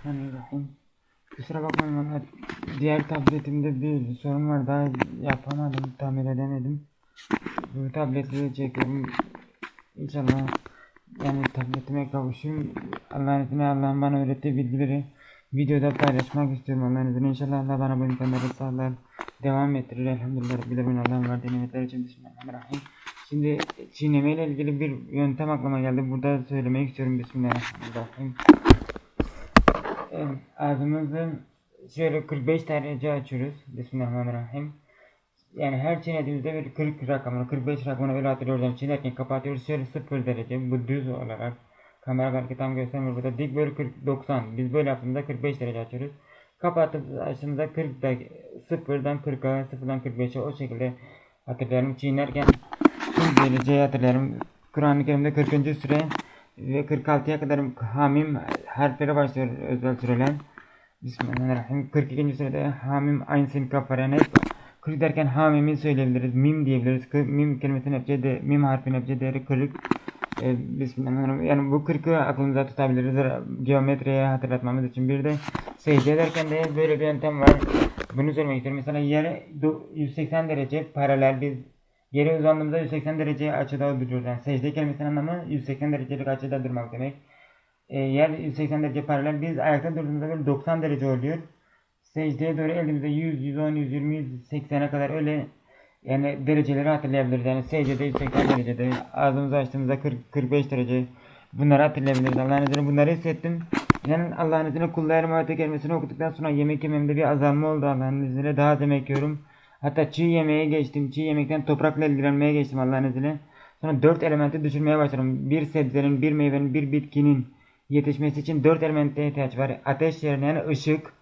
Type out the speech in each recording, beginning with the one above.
Bismillahirrahmanirrahim. Kusura bakmayın valla diğer tabletimde bir sorun var daha yapamadım tamir edemedim. Bu tableti çekiyorum. İnşallah yani tabletime kavuşayım. Allah'ın izniyle Allah'ın bana öğrettiği bilgileri videoda paylaşmak istiyorum Allah'ın izniyle. İnşallah Allah bana bu imkanları sağlar. Devam ettirir. Elhamdülillah Rabbil Alemin. Allah'ın verdiği nimetler için Bismillahirrahmanirrahim. Şimdi çiğneme ile ilgili bir yöntem aklıma geldi. Burada söylemek istiyorum. Bismillahirrahmanirrahim. Evet, ağzımızı şöyle 45 derece açıyoruz. Bismillahirrahmanirrahim. Yani her çiğnediğimizde bir 40 rakamını, 45 rakamını öyle hatırlıyoruz. Yani çiğnerken kapatıyoruz şöyle 0 derece. Bu düz olarak. Kamera belki tam göstermiyor burada. Dik böyle 40, 90. Biz böyle yaptığımızda 45 derece açıyoruz. Kapatıp açtığımızda 40 da 0'dan 40'a, 0'dan 45'e o şekilde hatırlıyorum. Çiğnerken 40 dereceyi hatırlıyorum. Kur'an-ı Kerim'de 40. süre ve 46'ya kadar hamim harfleri başlıyor özel süreler. Bismillahirrahmanirrahim. 42. sırada hamim aynı sin kafarene. 40 derken hamimi söyleyebiliriz. Mim diyebiliriz. Mim kelimesinin hepçe de mim harfinin hepçe değeri 40. Ee, Bismillahirrahmanirrahim. Yani bu 40'ı aklımıza tutabiliriz. Geometriye hatırlatmamız için. Bir de secde ederken de böyle bir yöntem var. Bunu söylemek istiyorum. Mesela yere do- 180 derece paralel biz Yere uzandığımızda 180 derece açıda duruyoruz. Yani secde kelimesinin anlamı 180 derecelik açıda durmak demek. E, yer 180 derece paralel. Biz ayakta durduğumuzda böyle 90 derece oluyor. Secdeye doğru elimizde 100, 110, 120, 180'e kadar öyle yani dereceleri hatırlayabiliriz. Yani secdede 180 derecede, ağzımızı açtığımızda 40, 45 derece. Bunları hatırlayabiliriz. Allah'ın izniyle bunları hissettim. Yani Allah'ın izniyle kullarım ayet kelimesini okuduktan sonra yemek yememde bir azalma oldu Allah'ın izniyle. Daha az yemek yiyorum. Hatta çiğ yemeğe geçtim. Çiğ yemekten toprakla ilgilenmeye geçtim Allah'ın izniyle. Sonra dört elementi düşünmeye başladım. Bir sebzenin, bir meyvenin, bir bitkinin yetişmesi için dört elemente ihtiyaç var. Ateş yerine yani ışık,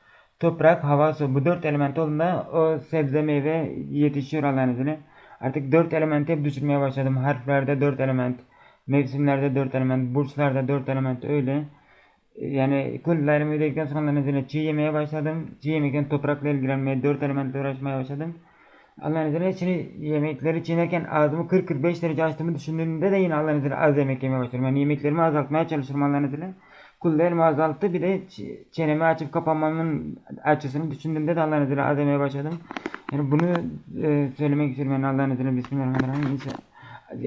toprak, hava, su. Bu dört element olduğunda o sebze, meyve yetişiyor Allah'ın izniyle. Artık dört elementi hep düşünmeye başladım. Harflerde dört element, mevsimlerde dört element, burçlarda dört element öyle. Yani kullarımı ödedikten sonra Allah'ın izniyle çiğ yemeye başladım. Çiğ yemekten toprakla ilgilenmeye, dört elementle uğraşmaya başladım. Allah'ın izniyle şimdi yemekleri çiğnerken ağzımı 40-45 derece açtığımı düşündüğümde de yine Allah'ın izniyle az yemek yemeye başlıyorum. Yani yemeklerimi azaltmaya çalışıyorum Allah'ın izniyle. Kullarımı azalttı bir de çenemi açıp kapanmamın açısını düşündüğümde de Allah'ın izniyle az yemeye başladım. Yani bunu e, söylemek istiyorum yani Allah'ın izniyle Bismillahirrahmanirrahim. İnşallah.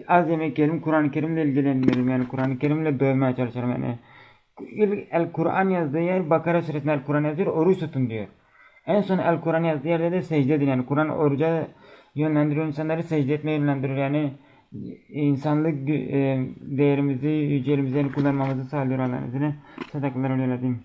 Az yemek yiyelim Kur'an-ı Kerim'le ilgilenirim yani Kur'an-ı Kerim'le doymaya çalışıyorum yani. El Kur'an yazdığı yer Bakara suresinde El Kur'an yazıyor oruç tutun diyor. En son El Kur'an yazdığı yerde de secde edin yani Kur'an oruca yönlendiriyor. İnsanları secde etmeye yönlendiriyor. Yani insanlık e, değerimizi yücelimizi kullanmamızı sağlıyor Allah'ın izniyle. Sadakalar öyle